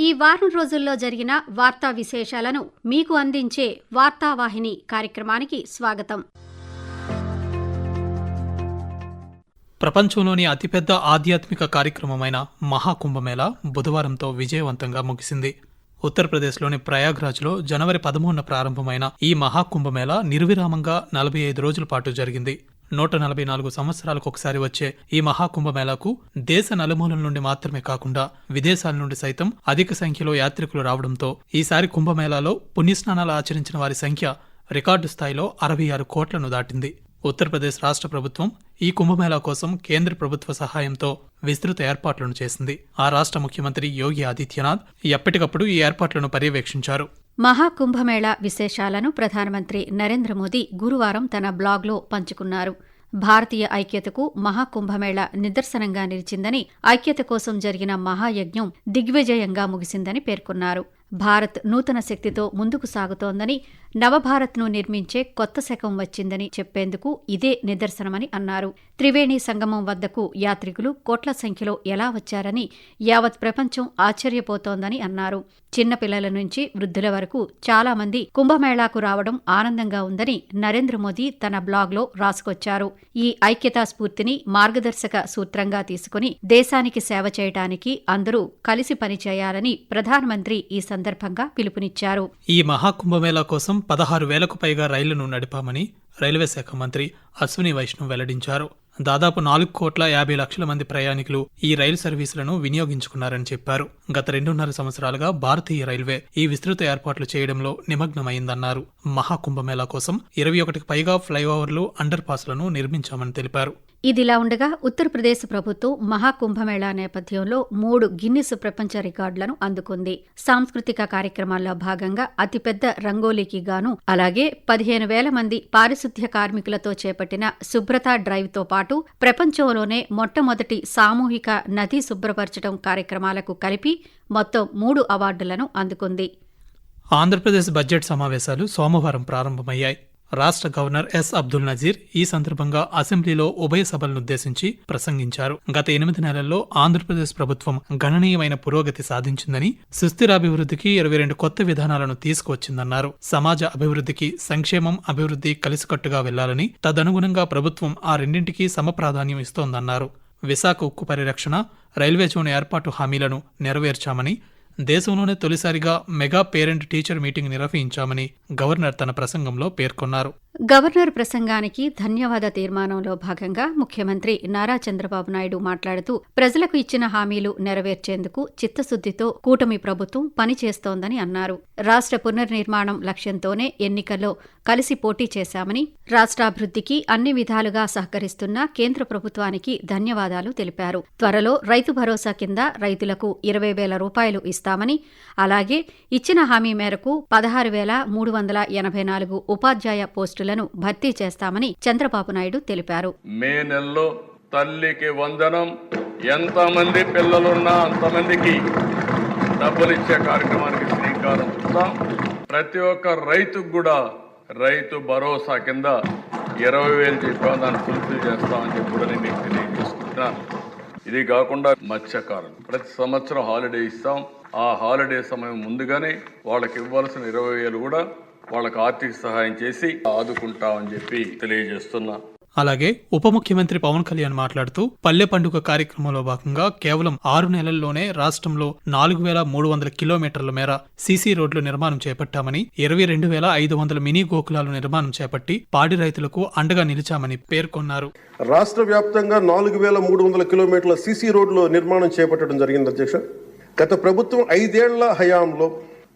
ఈ వారం రోజుల్లో జరిగిన వార్తా విశేషాలను మీకు అందించే వార్తావాహిని కార్యక్రమానికి స్వాగతం. ప్రపంచంలోని అతిపెద్ద ఆధ్యాత్మిక కార్యక్రమమైన మహాకుంభమేళా బుధవారంతో విజయవంతంగా ముగిసింది. ఉత్తరప్రదేశ్లోని ప్రయాగ్రాజ్లో జనవరి పదమూడున ప్రారంభమైన ఈ మహాకుంభమేళా నిర్విరామంగా నలభై ఐదు రోజుల పాటు జరిగింది. నూట నలభై నాలుగు సంవత్సరాలకు ఒకసారి వచ్చే ఈ మహాకుంభమేళాకు దేశ నలుమూలల నుండి మాత్రమే కాకుండా విదేశాల నుండి సైతం అధిక సంఖ్యలో యాత్రికులు రావడంతో ఈసారి కుంభమేళాలో పుణ్యస్నానాలు ఆచరించిన వారి సంఖ్య రికార్డు స్థాయిలో అరవై ఆరు కోట్లను దాటింది. ఉత్తరప్రదేశ్ రాష్ట్ర ప్రభుత్వం ఈ కుంభమేళా కోసం కేంద్ర ప్రభుత్వ సహాయంతో విస్తృత ఏర్పాట్లను చేసింది. ఆ రాష్ట్ర ముఖ్యమంత్రి యోగి ఆదిత్యనాథ్ ఎప్పటికప్పుడు ఈ ఏర్పాట్లను పర్యవేక్షించారు. మహాకుంభమేళా విశేషాలను ప్రధానమంత్రి నరేంద్ర మోదీ గురువారం తన బ్లాగ్లో పంచుకున్నారు. భారతీయ ఐక్యతకు మహాకుంభమేళా నిదర్శనంగా నిలిచిందని ఐక్యత కోసం జరిగిన మహాయజ్ఞం దిగ్విజయంగా ముగిసిందని పేర్కొన్నారు. భారత్ నూతన శక్తితో ముందుకు సాగుతోందని నవభారత్ను నిర్మించే కొత్త శకం వచ్చిందని చెప్పేందుకు ఇదే నిదర్శనమని అన్నారు. త్రివేణి సంగమం వద్దకు యాత్రికులు కోట్ల సంఖ్యలో ఎలా వచ్చారని యావత్ ప్రపంచం ఆశ్చర్యపోతోందని అన్నారు. చిన్నపిల్లల నుంచి వృద్ధుల వరకు చాలామంది కుంభమేళాకు రావడం ఆనందంగా ఉందని నరేంద్ర మోదీ తన బ్లాగ్లో రాసుకొచ్చారు. ఈ ఐక్యతా స్ఫూర్తిని మార్గదర్శక సూత్రంగా తీసుకుని దేశానికి సేవ చేయడానికి అందరూ కలిసి పనిచేయాలని ప్రధానమంత్రి ఈ సందర్భంగా పిలుపునిచ్చారు. ఈ మహాకుంభమేళా కోసం పదహారు వేలకు పైగా రైళ్ళను నడిపామని రైల్వే శాఖ మంత్రి అశ్విని వైష్ణవ్ వెల్లడించారు. దాదాపు నాలుగు కోట్ల యాభై లక్షల మంది ప్రయాణికులు ఈ రైలు సర్వీసులను వినియోగించుకున్నారని చెప్పారు. గత రెండున్నర సంవత్సరాలుగా భారతీయ రైల్వే ఈ విస్తృత ఏర్పాట్లు చేయడంలో నిమగ్నమైందన్నారు. మహాకుంభమేళా కోసం ఇరవై ఒకటికి పైగా ఫ్లైఓవర్లు అండర్ పాస్లను నిర్మించామని తెలిపారు. ఇదిలా ఉండగా ఉత్తరప్రదేశ్ ప్రభుత్వం మహాకుంభమేళా నేపథ్యంలో మూడు గిన్నిస్ ప్రపంచ రికార్డులను అందుకుంది. సాంస్కృతిక కార్యక్రమాల్లో భాగంగా అతిపెద్ద రంగోలీకి గాను అలాగే పదిహేను వేల మంది పారిశుద్ధ్య కార్మికులతో చేపట్టిన శుభ్రత డ్రైవ్తో పాటు ప్రపంచంలోనే మొట్టమొదటి సామూహిక నదీ శుభ్రపరచడం కార్యక్రమాలకు కలిపి మొత్తం మూడు అవార్డులను అందుకుంది. ఆంధ్రప్రదేశ్ బడ్జెట్ సమావేశాలు సోమవారం ప్రారంభమయ్యాయి. రాష్ట్ర గవర్నర్ ఎస్ అబ్దుల్ నజీర్ ఈ సందర్భంగా అసెంబ్లీలో ఉభయ సభలనుద్దేశించి ప్రసంగించారు. గత ఎనిమిది నెలల్లో ఆంధ్రప్రదేశ్ ప్రభుత్వం గణనీయమైన పురోగతి సాధించిందని సుస్థిరాభివృద్ధికి ఇరవై రెండు కొత్త విధానాలను తీసుకువచ్చిందన్నారు. సమాజ అభివృద్ధికి సంక్షేమం అభివృద్ధి కలిసికట్టుగా వెళ్ళాలని తదనుగుణంగా ప్రభుత్వం ఆ రెండింటికి సమప్రాధాన్యం ఇస్తోందన్నారు. విశాఖ ఉక్కు పరిరక్షణ రైల్వే జోన్ ఏర్పాటు హామీలను నెరవేర్చామని దేశంలోనే తొలిసారిగా మెగా పేరెంట్ టీచర్ మీటింగ్ నిర్వహించామని గవర్నర్ తన ప్రసంగంలో పేర్కొన్నారు. గవర్నర్ ప్రసంగానికి ధన్యవాద తీర్మానంలో భాగంగా ముఖ్యమంత్రి నారా చంద్రబాబు నాయుడు మాట్లాడుతూ ప్రజలకు ఇచ్చిన హామీలు నెరవేర్చేందుకు చిత్తశుద్దితో కూటమి ప్రభుత్వం పనిచేస్తోందని అన్నారు. రాష్ట్ర పునర్నిర్మాణం లక్ష్యంతోనే ఎన్నికల్లో కలిసి పోటీ చేశామని రాష్ట్రాభివృద్ధికి అన్ని విధాలుగా సహకరిస్తున్న కేంద్ర ప్రభుత్వానికి ధన్యవాదాలు తెలిపారు. త్వరలో రైతు భరోసా కింద రైతులకు ఇరవై వేల రూపాయలు ఇస్తారు ఇస్తామని అలాగే ఇచ్చిన హామీ మేరకు పదహారు వేల మూడు వందల ఎనభై నాలుగు ఉపాధ్యాయ పోస్టులను భర్తీ చేస్తామని చంద్రబాబు నాయుడు తెలిపారు. మే నెలలో తల్లికి వందనం ఎంతమంది పిల్లలున్నా అంతమందికి డబ్బులు ఇచ్చే కార్యక్రమానికి శ్రీకారం చుడతాం ప్రతి ఒక్క రైతుకు కూడా రైతు భరోసా కింద ఇరవై వేలు చెప్పాం దాన్ని ఫుల్ఫిల్ చేస్తామని చెప్పి కూడా నేను మీకు తెలియజేసుకుంటున్నాను. ఇది కాకుండా మత్స్యకారులు. ప్రతి సంవత్సరం హాలిడే ఇస్తాం. ఆ హాలిడే సమయం ముందుగానే వాళ్ళకి ఇవ్వాల్సిన ఇరవై వేలు కూడా వాళ్ళకి ఆర్థిక సహాయం చేసి ఆదుకుంటామని చెప్పి తెలియజేస్తున్నా. అలాగే ఉప ముఖ్యమంత్రి పవన్ కళ్యాణ్ మాట్లాడుతూ పల్లె పండుగ కార్యక్రమంలో భాగంగా కేవలం ఆరు నెలల్లోనే రాష్ట్రంలో నాలుగు వేల మూడు వందల కిలోమీటర్ల మేర సీసీ రోడ్లు నిర్మాణం చేపట్టామని ఇరవై రెండు వేల ఐదు వందల మినీ గోకులాలు నిర్మాణం చేపట్టి పాడి రైతులకు అండగా నిలిచామని పేర్కొన్నారు. రాష్ట్ర వ్యాప్తంగా నాలుగు వేల మూడు వందల కిలోమీటర్ల సీసీ రోడ్లు నిర్మాణం చేపట్టడం జరిగింది అధ్యక్ష. గత ప్రభుత్వం ఐదేళ్ళ హయాంలో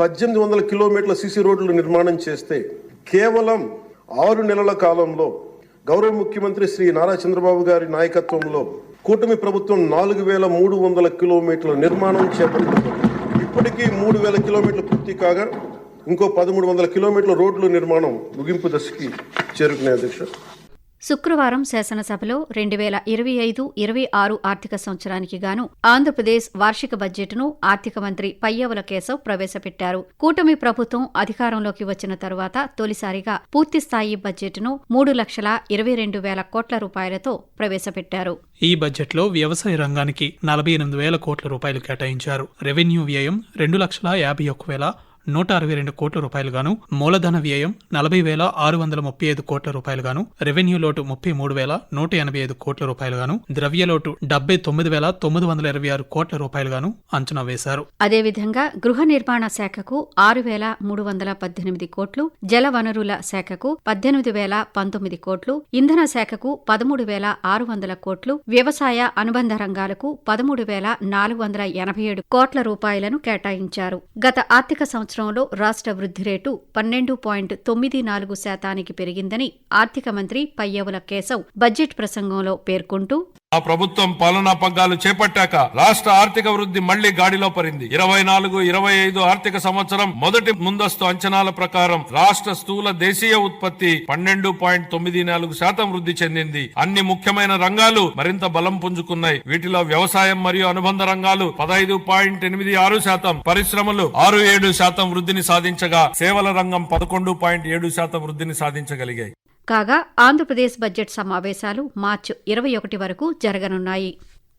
పద్దెనిమిది వందల కిలోమీటర్ల సీసీ రోడ్లు నిర్మాణం చేస్తే కేవలం ఆరు నెలల కాలంలో గౌరవ ముఖ్యమంత్రి శ్రీ నారా చంద్రబాబు గారి నాయకత్వంలో కూటమి ప్రభుత్వం నాలుగు వేల మూడు వందల కిలోమీటర్ల నిర్మాణం చేపట్టింది. ఇప్పటికీ మూడు వేల కిలోమీటర్లు పూర్తి కాగా ఇంకో పదమూడు వందల కిలోమీటర్ల రోడ్లు నిర్మాణం ముగింపు దశకి చేరుకునే అధ్యక్ష శుక్రవారం శాసనసభలో రెండు వేల ఇరవై ఐదు ఇరవై ఆరు ఆర్థిక సంవత్సరానికి గాను ఆంధ్రప్రదేశ్ వార్షిక బడ్జెట్ను ఆర్థిక మంత్రి పయ్యవుల కేశవ్ ప్రవేశపెట్టారు. కూటమి ప్రభుత్వం అధికారంలోకి వచ్చిన తరువాత తొలిసారిగా పూర్తిస్థాయి బడ్జెట్ను మూడు లక్షల ఇరవై రెండు వేల కోట్ల రూపాయలతో ప్రవేశపెట్టారు. ఈ బడ్జెట్లో వ్యవసాయ రంగానికి నలభై ఎనిమిది వేల కోట్ల రూపాయలు కేటాయించారు. రెవెన్యూ వ్యయం రెండు లక్షల యాభై ఒక్క వేల నూట అరవై రెండు కోట్ల రూపాయలుగాను మూలధన వ్యయం నలభై వేల ఆరు వందల ముప్పై ఐదు కోట్ల రూపాయలుగాను రెవెన్యూ లోటు ముప్పై మూడు వేల నూట ఎనభై ఐదు కోట్ల రూపాయలుగాను ద్రవ్య లోటు డెబ్బై తొమ్మిది వేల తొమ్మిది వందల ఇరవై ఆరు కోట్ల రూపాయలుగాను అంచనా వేశారు. అదేవిధంగా గృహ నిర్మాణ శాఖకు ఆరు వేల మూడు వందల పద్దెనిమిది కోట్లు జల వనరుల శాఖకు పద్దెనిమిది వేల పంతొమ్మిది కోట్లు ఇంధన శాఖకు పదమూడు వేల ఆరు వందల కోట్లు వ్యవసాయ అనుబంధ రంగాలకు పదమూడు వేల నాలుగు వందల ఎనభై ఏడు కోట్ల రూపాయలను కేటాయించారు. గత ఆర్థిక సంవత్సరం సంవత్సరంలో రాష్ట్ర వృద్ధి రేటు పన్నెండు పాయింట్ తొమ్మిది నాలుగు శాతానికి పెరిగిందని ఆర్థిక మంత్రి పయ్యవుల కేశవ్ బడ్జెట్ ప్రసంగంలో పేర్కొంటూ ఆ ప్రభుత్వం పాలనా పగ్గాలు చేపట్టాక రాష్ట్ర ఆర్థిక వృద్ధి మళ్ళీ గాడిలో పడింది ఇరవై నాలుగు ఇరవై ఐదు ఆర్థిక సంవత్సరం మొదటి ముందస్తు అంచనాల ప్రకారం రాష్ట్ర స్థూల దేశీయ ఉత్పత్తి పన్నెండు పాయింట్ తొమ్మిది నాలుగు శాతం వృద్ధి చెందింది. అన్ని ముఖ్యమైన రంగాలు మరింత బలం పుంజుకున్నాయి. వీటిలో వ్యవసాయం మరియు అనుబంధ రంగాలు పదహైదు పాయింట్ ఎనిమిది ఆరు శాతం పరిశ్రమలు ఆరు ఏడు శాతం వృద్ధిని సాధించగా సేవల రంగం పదకొండు పాయింట్ ఏడు శాతం వృద్ధిని సాధించగలిగాయి. కాగా ఆంధ్రప్రదేశ్ బడ్జెట్ సమావేశాలు మార్చి ఇరవై ఒకటి వరకు జరగనున్నాయి.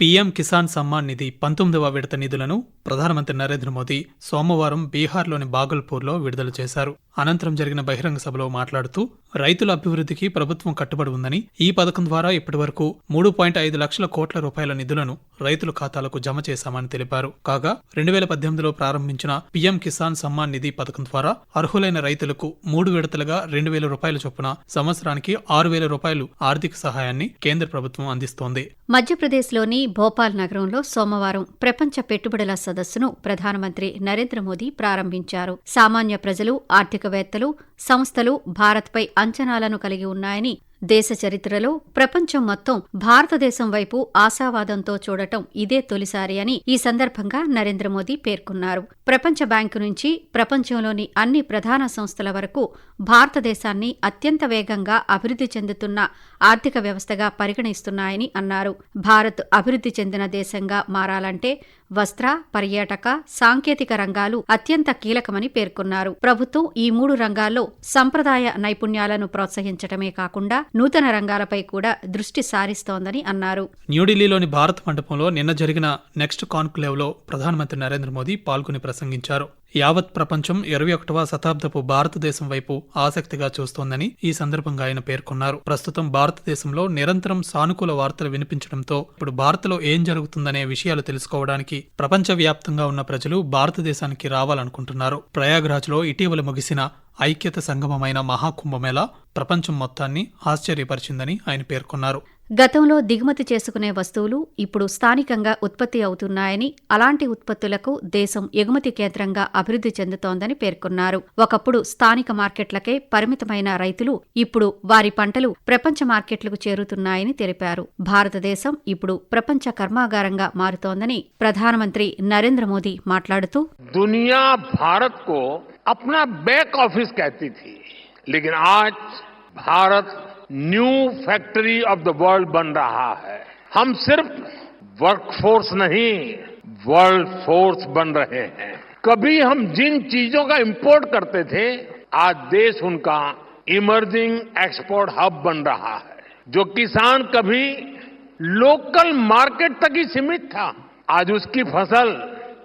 పీఎం కిసాన్ సమ్మాన్ నిధి పంతొమ్మిదవ విడత నిధులను ప్రధానమంత్రి నరేంద్ర మోదీ సోమవారం బీహార్లోని బాగల్పూర్లో విడుదల చేశారు. అనంతరం జరిగిన బహిరంగ సభలో మాట్లాడుతూ రైతుల అభివృద్ధికి ప్రభుత్వం కట్టుబడి ఉందని ఈ పథకం ద్వారా ఇప్పటివరకు మూడు పాయింట్ ఐదు లక్షల కోట్ల రూపాయల నిధులను రైతుల ఖాతాలకు జమ చేశామని తెలిపారు. కాగా రెండు వేల పద్దెనిమిదిలో ప్రారంభించిన పీఎం కిసాన్ సమ్మాన్ నిధి పథకం ద్వారా అర్హులైన రైతులకు మూడు విడతలుగా రెండు వేల రూపాయల చొప్పున సంవత్సరానికి ఆరు వేల రూపాయలు ఆర్థిక సహాయాన్ని కేంద్ర ప్రభుత్వం అందిస్తోంది. మధ్యప్రదేశ్లోని భోపాల్ నగరంలో సోమవారం ప్రపంచ పెట్టుబడుల సదస్సును ప్రధానమంత్రి నరేంద్ర మోదీ ప్రారంభించారు. సామాన్య ప్రజలు ఆర్థికవేత్తలు సంస్థలు భారత్పై అంచనాలను కలిగి ఉన్నాయని దేశ చరిత్రలో ప్రపంచం మొత్తం భారతదేశం వైపు ఆశావాదంతో చూడటం ఇదే తొలిసారి అని ఈ సందర్భంగా నరేంద్ర మోదీ పేర్కొన్నారు. ప్రపంచ బ్యాంకు నుంచి ప్రపంచంలోని అన్ని ప్రధాన సంస్థల వరకు భారతదేశాన్ని అత్యంత వేగంగా అభివృద్ధి చెందుతున్న ఆర్థిక వ్యవస్థగా పరిగణిస్తున్నాయని అన్నారు. భారత్ అభివృద్ధి చెందిన దేశంగా మారాలంటే వస్త్ర పర్యాటక సాంకేతిక రంగాలు అత్యంత కీలకమని పేర్కొన్నారు. ప్రభుత్వం ఈ మూడు రంగాల్లో సంప్రదాయ నైపుణ్యాలను ప్రోత్సహించడమే కాకుండా నూతన రంగాలపై కూడా దృష్టి సారిస్తోందని అన్నారు. న్యూఢిల్లీలోని భారత్ మండపంలో నిన్న జరిగిన నెక్స్ట్ కాన్క్లేవ్లో ప్రధానమంత్రి నరేంద్ర మోదీ పాల్గొని ప్రసంగించారు. యావత్ ప్రపంచం ఇరవై ఒకటవ శతాబ్దపు భారతదేశం వైపు ఆసక్తిగా చూస్తోందని ఈ సందర్భంగా ఆయన పేర్కొన్నారు. ప్రస్తుతం భారతదేశంలో నిరంతరం సానుకూల వార్తలు వినిపించడంతో ఇప్పుడు భారత్లో ఏం జరుగుతుందనే విషయాలు తెలుసుకోవడానికి ప్రపంచవ్యాప్తంగా ఉన్న ప్రజలు భారతదేశానికి రావాలనుకుంటున్నారు. ప్రయాగ్రాజ్లో ఇటీవల ముగిసిన ఐక్యత సంగమమైన మహాకుంభమేళ ప్రపంచం మొత్తాన్ని ఆశ్చర్యపరిచిందని ఆయన పేర్కొన్నారు. గతంలో దిగుమతి చేసుకునే వస్తువులు ఇప్పుడు స్థానికంగా ఉత్పత్తి అవుతున్నాయని అలాంటి ఉత్పత్తులకు దేశం ఎగుమతి కేంద్రంగా అభివృద్ధి చెందుతోందని పేర్కొన్నారు ఒకప్పుడు స్థానిక మార్కెట్లకే పరిమితమైన రైతులు ఇప్పుడు వారి పంటలు ప్రపంచ మార్కెట్లకు చేరుతున్నాయని తెలిపారు భారతదేశం ఇప్పుడు ప్రపంచ కర్మాగారంగా మారుతోందని ప్రధానమంత్రి నరేంద్ర మోదీ మాట్లాడుతూ दुनिया भारत को अपना बैक ऑफिस कहती थी लेकिन आज Bharat new factory of the world बन रहा है। हम सिर्फ़ वर्कफोर्स नहीं, वर्ल्ड फोर्स बन रहे हैं। कभी हम जिन चीज़ों का इंपोर्ट करते थे, आज देश उनका इमर्जिंग एक्सपोर्ट हब बन रहा है, जो किसान कभी लोकल मार्केट तक ही सीमित था। आज उसकी फ़सल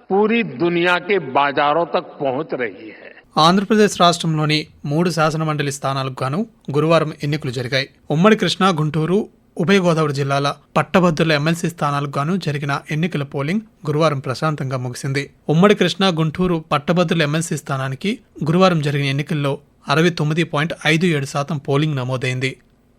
पूरी दुनिया के बाजारों तक पहुँच रही है। ఆంధ్రప్రదేశ్ రాష్ట్రంలోని మూడు శాసనమండలి స్థానాలకు గాను గురువారం ఎన్నికలు జరిగాయి. ఉమ్మడి కృష్ణా గుంటూరు ఉభయ గోదావరి జిల్లాల పట్టభద్రుల ఎమ్మెల్సీ స్థానాలకు గాను జరిగిన ఎన్నికల పోలింగ్ గురువారం ప్రశాంతంగా ముగిసింది. ఉమ్మడి కృష్ణా గుంటూరు పట్టభద్రుల ఎమ్మెల్సీ స్థానానికి గురువారం జరిగిన ఎన్నికల్లో అరవై తొమ్మిది పాయింట్ ఐదు ఏడు శాతం పోలింగ్ నమోదైంది.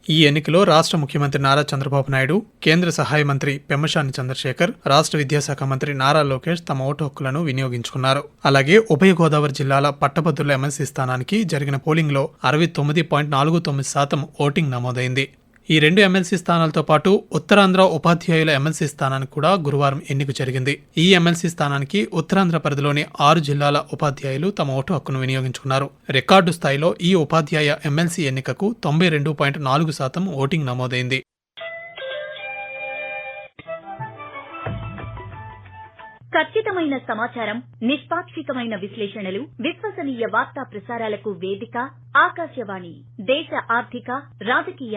ఈ ఎన్నికలో రాష్ట్ర ముఖ్యమంత్రి నారా చంద్రబాబు నాయుడు కేంద్ర సహాయ మంత్రి పెమ్మశాని చంద్రశేఖర్ రాష్ట్ర విద్యాశాఖ మంత్రి నారా లోకేష్ తమ ఓటు హక్కులను వినియోగించుకున్నారు. అలాగే ఉభయ గోదావరి జిల్లాల పట్టభద్రుల ఎమ్మెల్సీ స్థానానికి జరిగిన పోలింగ్లో అరవై తొమ్మిది పాయింట్ నాలుగు తొమ్మిది శాతం ఓటింగ్ నమోదైంది. ఈ రెండు ఎమ్మెల్సీ స్థానాలతో పాటు ఉత్తరాంధ్ర ఉపాధ్యాయుల ఎమ్మెల్సీ స్థానానికి కూడా గురువారం ఎన్నిక జరిగింది. ఈ ఎమ్మెల్సీ స్థానానికి ఉత్తరాంధ్ర పరిధిలోని ఆరు జిల్లాల ఉపాధ్యాయులు తమ ఓటు హక్కును వినియోగించుకున్నారు. రికార్డు స్థాయిలో ఈ ఉపాధ్యాయ ఎమ్మెల్సీ ఎన్నికకు తొంభై రెండు పాయింట్ నాలుగు శాతం ఓటింగ్ నమోదైంది. ఖచ్చితమైన సమాచారం నిష్పాక్షికమైన విశ్లేషణలు విశ్వసనీయ వార్తా ప్రసారాలకు వేదిక ఆకాశవాణి దేశ ఆర్థిక రాజకీయ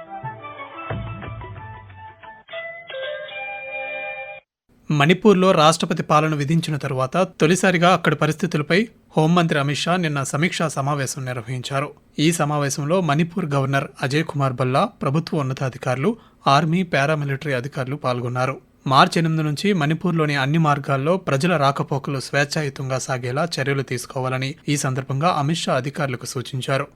మణిపూర్లో రాష్ట్రపతి పాలన విధించిన తరువాత తొలిసారిగా అక్కడి పరిస్థితులపై హోంమంత్రి అమిత్ షా నిన్న సమీక్షా సమావేశం నిర్వహించారు. ఈ సమావేశంలో మణిపూర్ గవర్నర్ అజయ్ కుమార్ బల్లా ప్రభుత్వ ఉన్నతాధికారులు ఆర్మీ పారామిలిటరీ అధికారులు పాల్గొన్నారు. మార్చి ఎనిమిది నుంచి మణిపూర్లోని అన్ని మార్గాల్లో ప్రజల రాకపోకలు స్వేచ్ఛాయుతంగా సాగేలా చర్యలు తీసుకోవాలని ఈ సందర్భంగా అమిత్ షా అధికారులకు సూచించారు.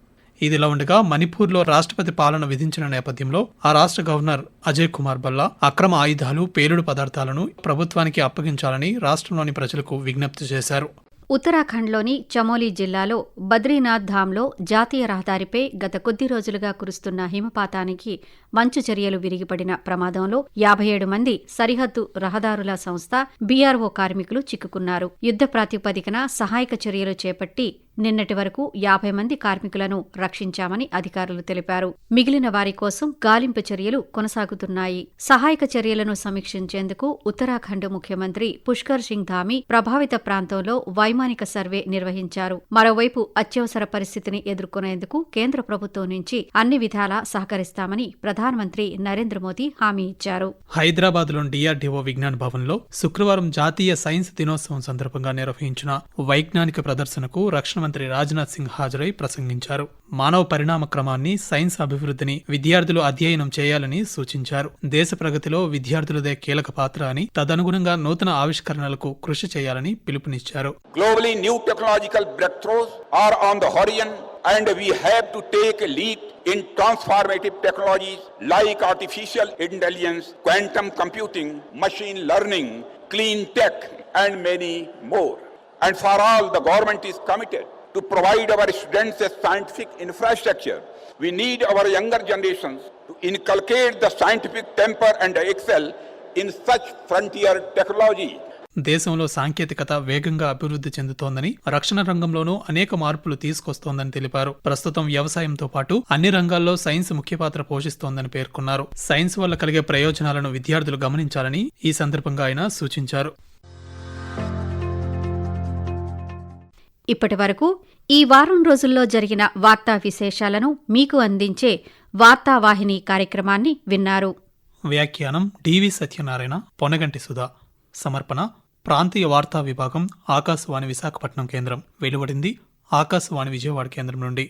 ఇదిలా ఉండగా మణిపూర్లో రాష్ట్రపతి పాలన విధించిన నేపథ్యంలో ఆ రాష్ట్ర గవర్నర్ అజయ్ కుమార్ బల్లా అక్రమ ఆయుధాలు పేలుడు పదార్థాలను ప్రభుత్వానికి అప్పగించాలని రాష్ట్రంలోని ప్రజలకు విజ్ఞప్తి చేశారు. ఉత్తరాఖండ్లోని చమోలీ జిల్లాలో బద్రీనాథ్ ధామ్లో జాతీయ రహదారిపై గత కొద్ది రోజులుగా కురుస్తున్న హిమపాతానికి మంచు చర్యలు విరిగిపడిన ప్రమాదంలో యాభై ఏడు మంది సరిహద్దు రహదారుల సంస్థ బీఆర్ఓ కార్మికులు చిక్కుకున్నారు. యుద్ధ ప్రాతిపదికన సహాయక చర్యలు చేపట్టి నిన్నటి వరకు యాభై మంది కార్మికులను రక్షించామని అధికారులు తెలిపారు. మిగిలిన వారి కోసం గాలింపు చర్యలు కొనసాగుతున్నాయి. సహాయక చర్యలను సమీక్షించేందుకు ఉత్తరాఖండ్ ముఖ్యమంత్రి పుష్కర్ సింగ్ ధామి ప్రభావిత ప్రాంతంలో వైమానిక సర్వే నిర్వహించారు. మరోవైపు అత్యవసర పరిస్థితిని ఎదుర్కొనేందుకు కేంద్ర ప్రభుత్వం నుంచి అన్ని విధాలా సహకరిస్తామని ప్రధానమంత్రి నరేంద్ర మోదీ హామీ ఇచ్చారు. హైదరాబాద్లోని డిఆర్డీఓ విజ్ఞాన్ భవన్లో శుక్రవారం జాతీయ సైన్స్ దినోత్సవం సందర్భంగా నిర్వహించిన వైజ్ఞానిక ప్రదర్శనకు రక్షణ మంత్రి రాజ్నాథ్ సింగ్ హాజరై ప్రసంగించారు మానవ పరిణామ క్రమాన్ని సైన్స్ అభివృద్ధిని విద్యార్థులు అధ్యయనం చేయాలని సూచించారు దేశ ప్రగతిలో విద్యార్థులదే కీలక పాత్ర అని తదనుగుణంగా నూతన ఆవిష్కరణలకు కృషి చేయాలని పిలుపునిచ్చారు Globally, new technological breakthroughs are on the horizon, and we have to take a leap in transformative technologies like artificial intelligence, quantum computing, machine learning, clean tech, and many more. And for all, the government is committed to provide our students a scientific infrastructure. We need our younger generations to inculcate the scientific temper and excel in such frontier technology. దేశంలో సాంకేతికత వేగంగా అభివృద్ధి చెందుతోందని రక్షణ రంగంలోనూ అనేక మార్పులు తీసుకొస్తోందని తెలిపారు ప్రస్తుతం వ్యవసాయంతో పాటు అన్ని రంగాల్లో సైన్స్ ముఖ్య పాత్ర పోషిస్తోందని పేర్కొన్నారు సైన్స్ వల్ల కలిగే ప్రయోజనాలను విద్యార్థులు గమనించాలని ఈ సందర్భంగా ఆయన సూచించారు ఇప్పటి వరకు ఈ వారం రోజుల్లో జరిగిన వార్తా విశేషాలను మీకు అందించే వార్తావాహిని కార్యక్రమాన్ని విన్నారు. వ్యాఖ్యానం డివి సత్యనారాయణ పొనగంటి సుధా. సమర్పణ ప్రాంతీయ వార్తా విభాగం ఆకాశవాణి విశాఖపట్నం కేంద్రం. వెలువడింది ఆకాశవాణి విజయవాడ కేంద్రం నుండి.